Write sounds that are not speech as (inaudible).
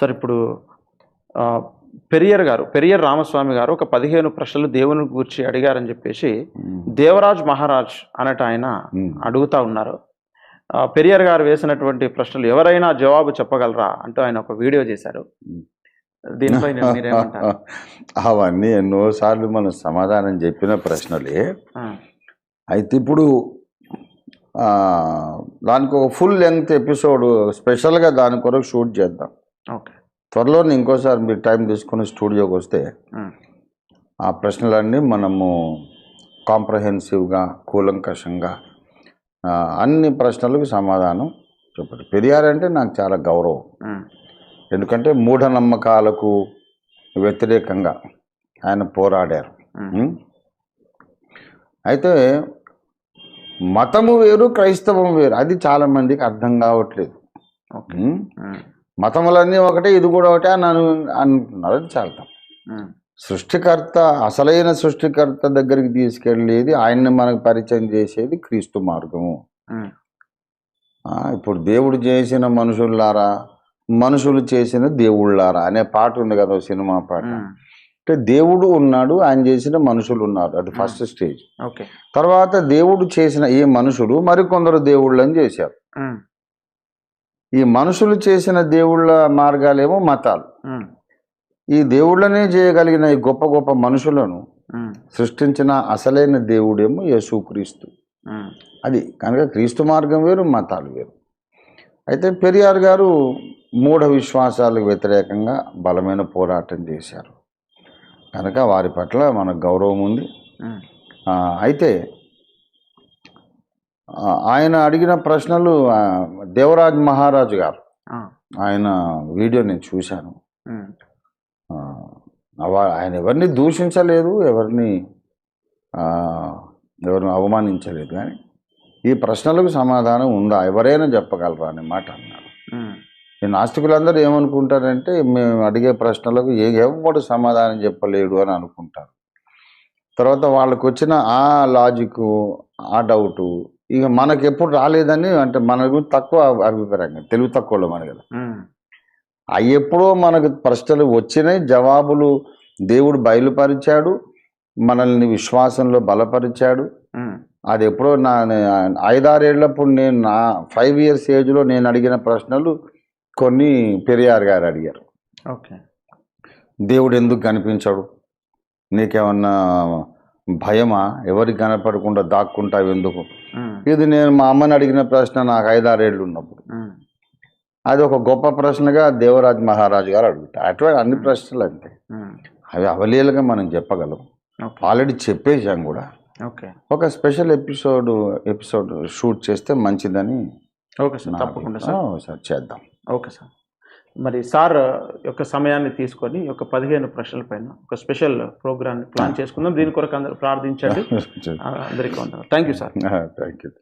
Sir ఇప్పుడు పెరియర్ గారు పెరియర్ రామస్వామి గారు ఒక పదిహేను ప్రశ్నలు దేవుని గురించి అడిగారని చెప్పేసి దేవరాజ్ మహారాజ్ అనట ఆయన. అడుగుతా ఉన్నారు. పెరియర్ గారు వేసినటువంటి ప్రశ్నలు ఎవరైనా జవాబు చెప్పగలరా అంటూ ఆయన ఒక వీడియో చేశారు. దీనిపై (laughs) అవన్నీ ఎన్నోసార్లు మనం సమాధానం చెప్పిన ప్రశ్నలే. అయితే ఇప్పుడు దానికి ఒక ఫుల్ లెంగ్త్ ఎపిసోడ్ స్పెషల్గా దాని కొరకు షూట్ చేద్దాం. ఓకే. త్వరలో ఇంకోసారి మీరు టైం తీసుకుని స్టూడియోకి వస్తే ఆ. ప్రశ్నలన్నీ మనము కాంప్రహెన్సివ్గా కూలంకషంగా అన్ని ప్రశ్నలకు సమాధానం చెప్పండి. పెరియార్ అంటే నాకు చాలా గౌరవం. ఎందుకంటే మూఢనమ్మకాలకు వ్యతిరేకంగా ఆయన పోరాడారు? అయితే మతము వేరు క్రైస్తవం వేరు. అది చాలా మందికి అర్థం కావట్లేదు. మతములన్నీ ఒకటే ఇది కూడా ఒకటే అని అను అంటున్నారు అది చాలా సృష్టికర్త అసలైన సృష్టికర్త దగ్గరికి తీసుకెళ్ళేది ఆయన్ని మనకు పరిచయం చేసేది క్రీస్తు మార్గము. ఇప్పుడు దేవుడు చేసిన మనుషుల్లారా మనుషులు చేసిన దేవుళ్ళారా అనే పాట ఉంది కదా సినిమా పాట. అంటే దేవుడు ఉన్నాడు ఆయన చేసిన మనుషులు ఉన్నారు అది ఫస్ట్ స్టేజ్. తర్వాత దేవుడు చేసిన ఈ మనుషులు మరికొందరు దేవుళ్ళని చేశారు. ఈ మనుషులు చేసిన దేవుళ్ళ మార్గాలేమో మతాలు. ఈ దేవుళ్ళనే చేయగలిగిన ఈ గొప్ప గొప్ప మనుషులను సృష్టించిన అసలైన దేవుడేమో యేసుక్రీస్తు. అది కనుక క్రీస్తు మార్గం వేరు మతాలు వేరు. అయితే పెరియార్ గారు మూఢ విశ్వాసాలకు వ్యతిరేకంగా బలమైన పోరాటం చేశారు. కనుక వారి పట్ల మనకు గౌరవం ఉంది. అయితే ఆయన అడిగిన ప్రశ్నలు దేవరాజ్ మహారాజు గారు. ఆయన వీడియో నేను చూశాను. ఆయన ఎవరిని దూషించలేదు ఎవరిని ఎవరిని అవమానించలేదు కానీ ఈ ప్రశ్నలకు సమాధానం ఉందా? ఎవరైనా చెప్పగలరా అనే మాట అన్నాడు. ఉమ్, ఈ నాస్తికులందరూ ఏమనుకుంటారంటే మేము అడిగే ప్రశ్నలకు ఏ ఎవడు సమాధానం చెప్పలేడు అని అనుకుంటారు. తర్వాత వాళ్ళకు వచ్చిన ఆ లాజిక్ ఆ డౌటు ఇక మనకి ఎప్పుడు రాలేదని అంటే మనకు తక్కువ అభిప్రాయం తెలివి తక్కువ మన కదా. అవి ఎప్పుడో మనకు ప్రశ్నలు వచ్చినాయి జవాబులు దేవుడు బయలుపరిచాడు మనల్ని విశ్వాసంలో బలపరిచాడు. అది ఎప్పుడో నా ఐదారేళ్ళప్పుడు నేను నా ఫైవ్ ఇయర్స్ ఏజ్లో నేను అడిగిన ప్రశ్నలు కొన్ని పెరియార్ గారు అడిగారు. ఓకే. దేవుడు ఎందుకు కనిపించాడు? నీకేమన్నా భయమా? ఎవరికి కనపడకుండా దాక్కుంటావు ఎందుకు? ఇది నేను మా అమ్మని అడిగిన ప్రశ్న నాకు ఐదారేళ్ళు ఉన్నప్పుడు. అది ఒక గొప్ప ప్రశ్నగా దేవరాజ్ మహారాజు గారు అడుగుతారు. అటువంటి అన్ని ప్రశ్నలు అంతే. అవి అవలీలుగా మనం చెప్పగలం. ఆల్రెడీ చెప్పేశాం కూడా. ఓకే. ఒక స్పెషల్ ఎపిసోడ్ ఎపిసోడ్ షూట్ చేస్తే మంచిదని ఓకే సార్ తప్పకుండా సార్. సార్ చేద్దాం. Okay sir. మరి సార్ యొక్క సమయాన్ని తీసుకొని ఒక పదిహేను ప్రశ్నల పైన ఒక స్పెషల్ ప్రోగ్రామ్ ప్లాన్ చేసుకుందాం. దీని కొరకు అందరూ ప్రార్థించండి. (laughs) అందరికీ ఉంటారు thank you sir. Thank you